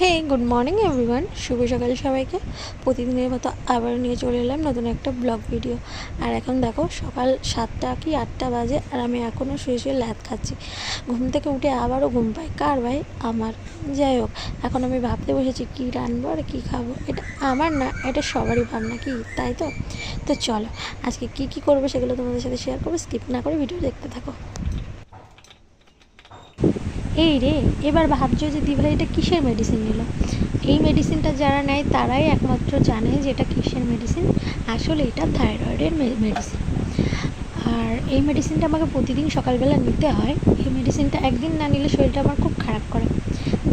হে good morning everyone শুভ সকাল সবাইকে। প্রতিদিনের মতো আবার নিয়ে চলে এলাম নতুন একটা ব্লগ ভিডিও আর এখন দেখো, সকাল সাতটা কি আটটা বাজে আর আমি এখনও শুয়ে শুয়ে ল্যাদ খাচ্ছি। ঘুম থেকে উঠে আবারও ঘুম পাই। কার ভাই? আমার। যাই হোক, এখন আমি ভাবতে বসেছি কী রানবো আর কী খাব। এটা আমার না, এটা সবারই ভাবনা কি, তাই তো? তো চলো, আজকে কী কী করব সেগুলো তোমাদের সাথে শেয়ার করব। স্কিপ না করে ভিডিও দেখতে থাকো। এই রে, এবার ভাবছ যে দিভাই এটা কিসের মেডিসিন নিল? এই মেডিসিনটা যারা নেয় তারাই একমাত্র জানে যে এটা কিসের মেডিসিন আসলে এটা থাইরয়েডের মেডিসিন আর এই মেডিসিনটা আমাকে প্রতিদিন সকালবেলা নিতে হয়। এই মেডিসিনটা একদিন না নিলে শরীরটা আমার খুব খারাপ করে।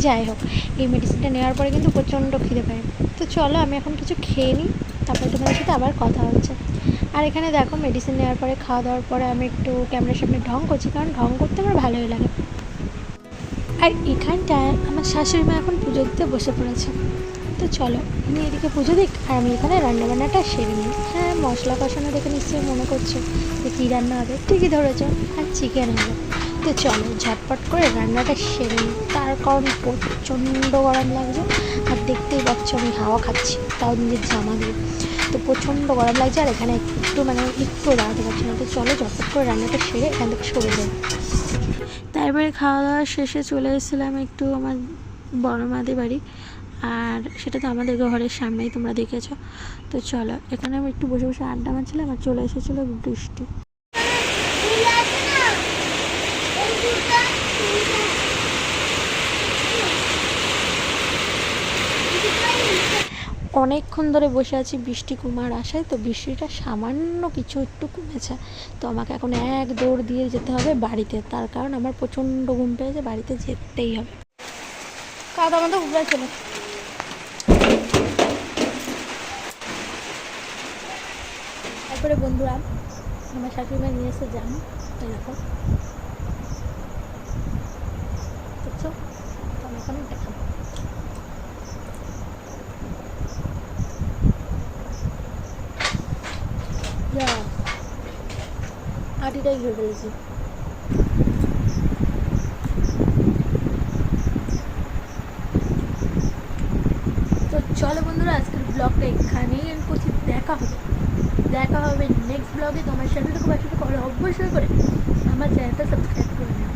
যাই হোক, এই মেডিসিনটা নেওয়ার পরে কিন্তু প্রচণ্ড খিদে পায়। তো চলো, আমি এখন কিছু খেয়ে নিই, তারপরে তোমাদের সাথে আবার কথা হচ্ছে। আর এখানে দেখো মেডিসিন নেওয়ার পরে, খাওয়া দাওয়ার পরে আমি একটু ক্যামেরার সামনে ঢং করছি, কারণ ঢং করতে আমার ভালোই লাগে। আর এখানটায় আমার শাশুড়ি মা এখন পুজো দিতে বসে পড়েছে। তো চলো, আমি এদিকে পুজো দিক আর আমি এখানে রান্নাবান্নাটা সেরে নিই। হ্যাঁ মশলা কষানো দেখে নিশ্চয়ই মনে করছ যে কী রান্না হবে। ঠিকই ধরেছ, আর চিকেন হবে। তো চলো, ঝটপট করে রান্নাটা সেরে নিই। তার কারণ প্রচণ্ড গরম লাগছে আর দেখতেই পাচ্ছ আমি হাওয়া খাচ্ছি, তাও নিজের জামা দিয়ে। তো প্রচণ্ড গরম লাগছে আর এখানে একটু মানে একটু দাঁড়াতে পারছি না। তো চলো, ঝটপট করে রান্নাটা সেরে এখান থেকে সরে যাই। তারপরে খাওয়া দাওয়া শেষে চলে এসেছিলাম একটু আমার বড় মাদের বাড়ি। আর সেটা তো আমাদের ঘরের সামনেই, তোমরা দেখেছ। তো চলো, এখানে আমি একটু বসে বসে আড্ডা মারছিলাম আর চলে এসেছিল বৃষ্টি। অনেকক্ষণ ধরে বসে আছি বৃষ্টি কুমার আসায় তো বৃষ্টিটা সামান্য কিছু একটু কমেছে। তো আমাকে এখন এক দৌড় দিয়ে যেতে হবে বাড়িতে, তার কারণ আমার প্রচণ্ড ঘুম পেয়েছে, বাড়িতে যেতেই হবে। উপরে ছিল তারপরে বন্ধুরা, আমার শাশুড়ি মা নিয়ে এসে যান, এই দেখো দেখছ তো আমি এখন দেখাবো আটিটাই ঘুরে ফেলেছি তো চলো বন্ধুরা, আজকের ব্লগটা এখানেই আমি করছি। দেখা হবে। দেখা হবে নেক্সট ব্লগে তোমার সাথে খুব একসাথে করে অবশ্যই করে আমার চ্যানেলটা সাবস্ক্রাইব করে নেবে